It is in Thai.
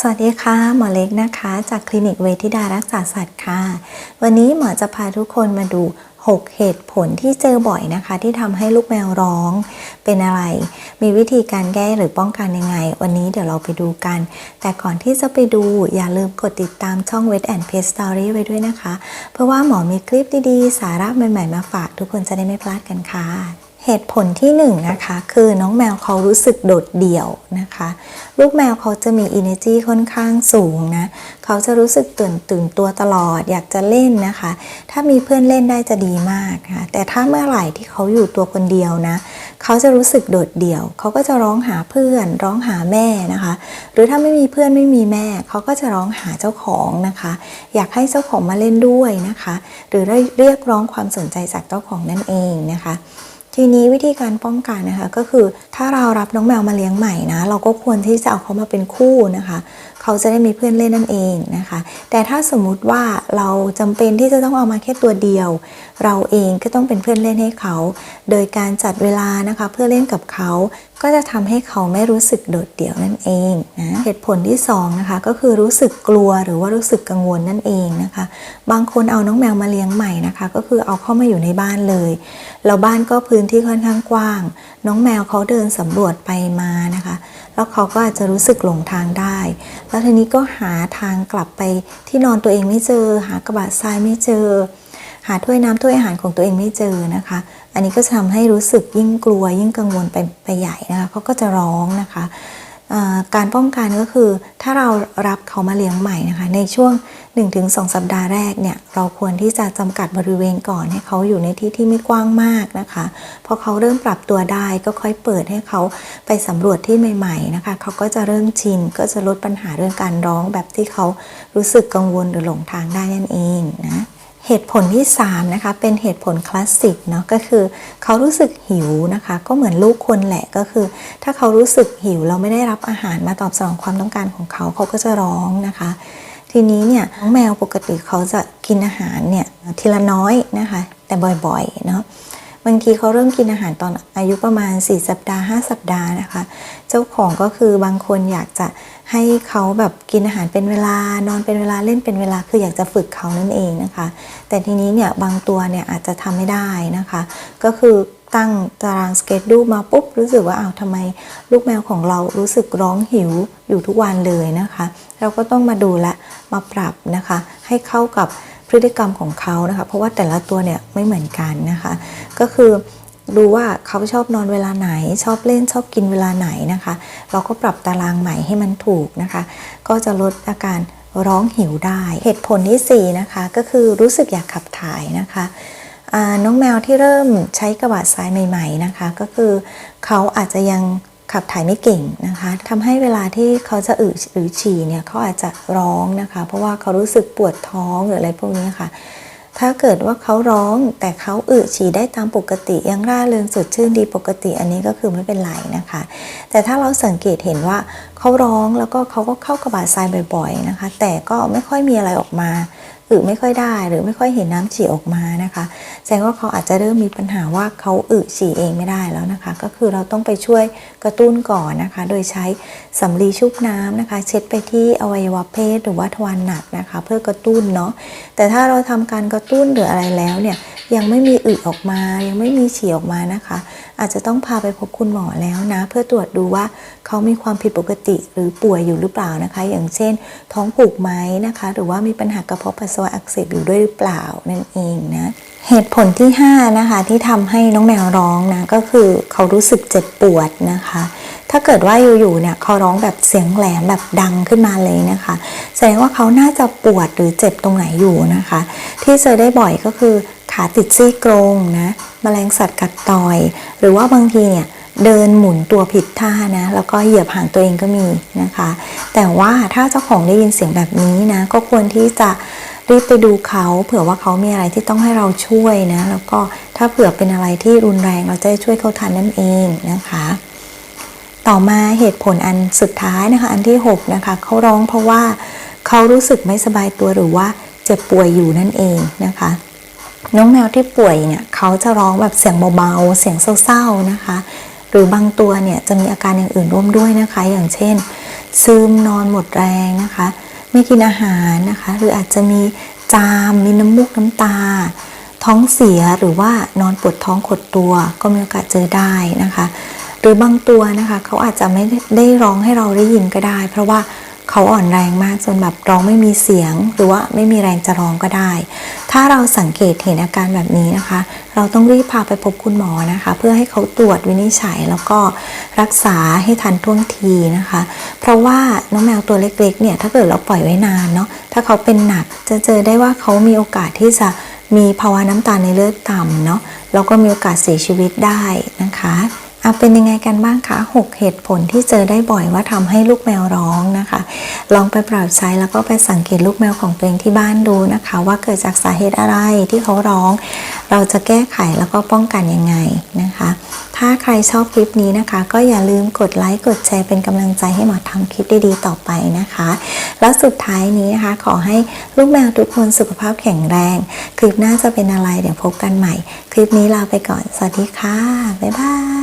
สวัสดีค่ะ หมอเล็กนะคะ จากคลินิกเวทิดารักษาสัตว์ค่ะ วันนี้หมอจะพาทุกคนมาดู 6 เหตุผลที่เจอบ่อยนะคะ ที่ทำให้ลูกแมวร้อง เป็นอะไร มีวิธีการแก้หรือป้องกันยังไง วันนี้เดี๋ยวเราไปดูกัน แต่ก่อนที่จะไปดูอย่าลืมกดติดตามช่อง Wet and Pet Story ไว้ด้วยนะคะ เพราะว่าหมอมีคลิปดีๆ สาระใหม่ๆมาฝาก ทุกคนจะได้ไม่พลาดกันค่ะ เหตุผลที่1นงนะคะคือน้องแมวเขารู้สึกโดดเดี่ยวนะคะ ลูกแมวเขาจะมี energy ค่อนข้างสูงนะเขาจะรู้สึกตื่นตื่นตัวตลอดอยากจะเล่นนะคะ ถ้ามีเพื่อนเล่นได้จะดีมากค่ะแต่ถ้าเมื่อไหร่ที่เขาอยู่ตัวคนเดียวนะเขาจะรู้สึกโดดเดี่ยว เขาก็จะร้องหาเพื่อน ร้องหาแม่นะคะ หรือถ้าไม่มีเพื่อนไม่มีแม่ เขาก็จะร้องหาเจ้าของนะคะ อยากให้เจ้าของมาเล่นด้วยนะคะ หรือเรียกร้องความสนใจจากเจ้าของนั่นเองนะคะ ทีนี้วิธีการป้องกันนะคะก็คือถ้าเรารับน้องแมวมาเลี้ยงใหม่นะ เราก็ควรที่จะเอาเขามาเป็นคู่นะคะ เขาจะได้มีเพื่อนเล่นนั่นเองนะคะ แต่ถ้าสมมุติว่าเราจำเป็นที่จะต้องเอามาแค่ตัวเดียว เราเองก็ต้องเป็นเพื่อนเล่นให้เขา โดยการจัดเวลานะคะเพื่อเล่นกับเขาก็จะทำให้เขาไม่รู้สึกโดดเดี่ยวนั่นเองนะเหตุผลที่2นะคะก็คือรู้สึกกลัวหรือว่ารู้สึกกังวลนั่นเองนะคะ บางคนเอาน้องแมวมาเลี้ยงใหม่นะคะ ก็คือเอาเข้ามาอยู่ในบ้านเลยแล้วบ้านก็พื้นที่ค่อนข้างกว้าง น้องแมวเขาเดินสำรวจไปมานะคะ แล้วเขาก็อาจจะรู้สึกหลงทางได้ แล้แล้วทีนี้ก็หาทางกลับไปที่นอนตัวเองไม่เจอ หากระบะทรายไม่เจอ หาถ้วยน้ำถ้วยอาหารของตัวเองไม่เจอนะคะ อันนี้ก็จะทำให้รู้สึกยิ่งกลัวยิ่งกังวลไปไปใหญ่นะคะเขาก็จะร้องนะคะ การป้องกันก็คือถ้าเรารับเขามาเลี้ยงใหม่นะคะ ในช่วง 1-2 สัปดาห์แรกเนี่ยเราควรที่จะจำกัดบริเวณก่อนให้เขาอยู่ในที่ที่ไม่กว้างมากนะคะพอเขาเริ่มปรับตัวได้ก็ค่อยเปิดให้เขาไปสำรวจที่ใหม่ ๆนะคะ เขาก็จะเริ่มชินก็จะลดปัญหาเรื่องการร้องแบบที่เขารู้สึกกังวลหรือหลงทางได้นั่นเองนะ เหตุผลที่3นะคะเป็นเหตุผลคลาสสิกเนาะก็คือเขารู้สึกหิวนะคะ ก็เหมือนลูกคนแหละก็คือ ถ้าเขารู้สึกหิวเราไม่ได้รับอาหารมาตอบสนองความต้องการของเขาเขาก็จะร้องนะคะ ทีนี้เนี่ยน้องแมวปกติเขาจะกินอาหารเนี่ยทีละน้อยนะคะ แต่บ่อยๆเนาะบางทีเขาเริ่มกินอาหารตอนอายุประมาณ 4 สัปดาห์ 5 สัปดาห์นะคะ เจ้าของก็คือบางคนอยากจะ ให้เขาแบบกินอาหารเป็นเวลานอนเป็นเวลาเล่นเป็นเวลาคืออยากจะฝึกเขานั่นเองนะคะ แต่ทีนี้เนี่ยบางตัวเนี่ยอาจจะทำไม่ได้นะคะ ก็คือตั้งตารางสเกจดูมาปุ๊บรู้สึกว่าอ้าวทำไมลูกแมวของเรารู้สึกร้องหิวอยู่ทุกวันเลยนะคะ เราก็ต้องมาดูและมาปรับนะคะ ให้เข้ากับพฤติกรรมของเขานะคะ เพราะว่าแต่ละตัวเนี่ยไม่เหมือนกันนะคะ ก็คือ ดูว่าเขาชอบนอนเวลาไหน ชอบเล่นชอบกินเวลาไหนนะคะ เราก็ปรับตารางใหม่ให้มันถูกนะคะ ก็จะลดอาการร้องหิวได้ เหตุผลที่ 4 นะคะ ก็คือรู้สึกอยากขับถ่ายนะคะน้องแมวที่เริ่มใช้กระบะทรายใหม่ ๆนะคะ ก็คือเขาอาจจะยังขับถ่ายไม่เก่งนะคะทำให้เวลาที่เขาจะอึหรือฉี่เนี่ยเขาอาจจะร้องนะคะ เพราะว่าเขารู้สึกปวดท้องหรืออะไรพวกนี้ค่ะ ถ้าเกิดว่าเขาร้องแต่เขาอึฉี่ได้ตามปกติยังร่าเริงสดชื่นดีปกติ อันนี้ก็คือไม่เป็นไรนะคะ แต่ถ้าเราสังเกตเห็นว่าเขาร้องแล้วก็เขาก็เข้ากระบาดทรายบ่อย ๆนะคะ แต่ก็ไม่ค่อยมีอะไรออกมาอึไม่ค่อยได้หรือไม่ค่อยเห็นน้ำฉี่ออกมานะคะ แสดงว่าเขาอาจจะเริ่มมีปัญหาว่าเขาอึฉี่เองไม่ได้แล้วนะคะ ก็คือเราต้องไปช่วยกระตุ้นก่อนนะคะ โดยใช้สำลีชุบน้ำนะคะ เช็ดไปที่อวัยวะเพศหรือว่าทวารหนักนะคะ เพื่อกระตุ้นเนาะแต่ถ้าเราทำการกระตุ้นหรืออะไรแล้วเนี่ยยังไม่มีอึออกมายังไม่มีฉี่ออกมานะคะ อาจจะต้องพาไปพบคุณหมอแล้วนะ เพื่อตรวจดูว่าเขามีความผิดปกติหรือป่วยอยู่หรือเปล่านะคะ อย่างเช่น ท้องผูกไหมนะคะ หรือว่ามีปัญหากระเพาะปัสสาวะอักเสบอยู่ด้วยหรือเปล่านั่นเองนะเหตุผลที่ 5 นะคะ ที่ทำให้น้องแมวร้องนะก็คือเขารู้สึกเจ็บปวดนะคะ ถ้าเกิดว่าอยู่ๆเนี่ยเขาร้องแบบเสียงแหลมแบบดังขึ้นมาเลยนะคะ แสดงว่าเขาน่าจะปวดหรือเจ็บตรงไหนอยู่นะคะ ที่เจอได้บ่อยก็คือ ขาติดซี่โครงนะมแมลงสัตว์กัดต่อย หรือว่าบางทีเนี่ยเดินหมุนตัวผิดท่านะ แล้วก็เหยียบหางตัวเองก็มีนะคะ แต่ว่าถ้าเจ้าของได้ยินเสียงแบบนี้นะ ก็ควรที่จะรีบไปดูเขาเผื่อว่าเขามีอะไรที่ต้องให้เราช่วยนะ แล้วก็ถ้าเผื่อเป็นอะไรที่รุนแรงเราจะช่วยเขาทันนั่นเองนะคะ ต่อมาเหตุผลอันสุดท้ายนะคะ อันที่ 6 นะคะเขาร้องเพราะว่าเขารู้สึกไม่สบายตัวหรือว่าเจ็บป่วยอยู่นั่นเองนะคะ น้องแมวที่ป่วยเนี่ยเขาจะร้องแบบเสียงเบาๆ เสียงเศร้าๆนะคะ หรือบางตัวเนี่ยจะมีอาการอย่างอื่นร่วมด้วยนะคะ อย่างเช่น ซึมนอนหมดแรงนะคะ ไม่กินอาหารนะคะ หรืออาจจะมีจามมีน้ำมูกน้ำตา ท้องเสียหรือว่านอนปวดท้องขดตัวก็มีโอกาสเจอได้นะคะ หรือบางตัวนะคะเขาอาจจะไม่ได้ร้องให้เราได้ยินก็ได้ เพราะว่า เขาอ่อนแรงมากจนแบบร้องไม่มีเสียง หรือว่าไม่มีแรงจะร้องก็ได้ ถ้าเราสังเกตเห็นอาการแบบนี้นะคะ เราต้องรีบพาไปพบคุณหมอนะคะ เพื่อให้เขาตรวจวินิจฉัยแล้วก็รักษาให้ทันท่วงทีนะคะ เพราะว่าน้องแมวตัวเล็กๆเนี่ยถ้าเกิดเราปล่อยไว้นานเนาะถ้าเขาเป็นหนักจะเจอได้ว่าเขามีโอกาสที่จะมีภาวะน้ำตาลในเลือดต่ำเนาะแล้วก็มีโอกาสเสียชีวิตได้นะคะ เอาเป็นยังไงกันบ้างคะ 6 เหตุผลที่เจอได้บ่อยว่าทำให้ลูกแมวร้องนะคะ ลองไปปรับใช้แล้วก็ไปสังเกตลูกแมวของตัวเองที่บ้านดูนะคะ ว่าเกิดจากสาเหตุอะไรที่เขาร้อง เราจะแก้ไขแล้วก็ป้องกันยังไงนะคะ ถ้าใครชอบคลิปนี้นะคะ ก็อย่าลืมกดไลค์กดแชร์เป็นกำลังใจให้หมอทำคลิปดีๆต่อไปนะคะ แล้วสุดท้ายนี้นะคะ ขอให้ลูกแมวทุกคนสุขภาพแข็งแรง คลิปหน้าจะเป็นอะไรเดี๋ยวพบกันใหม่ คลิปนี้ลาไปก่อนสวัสดีค่ะบ๊ายบาย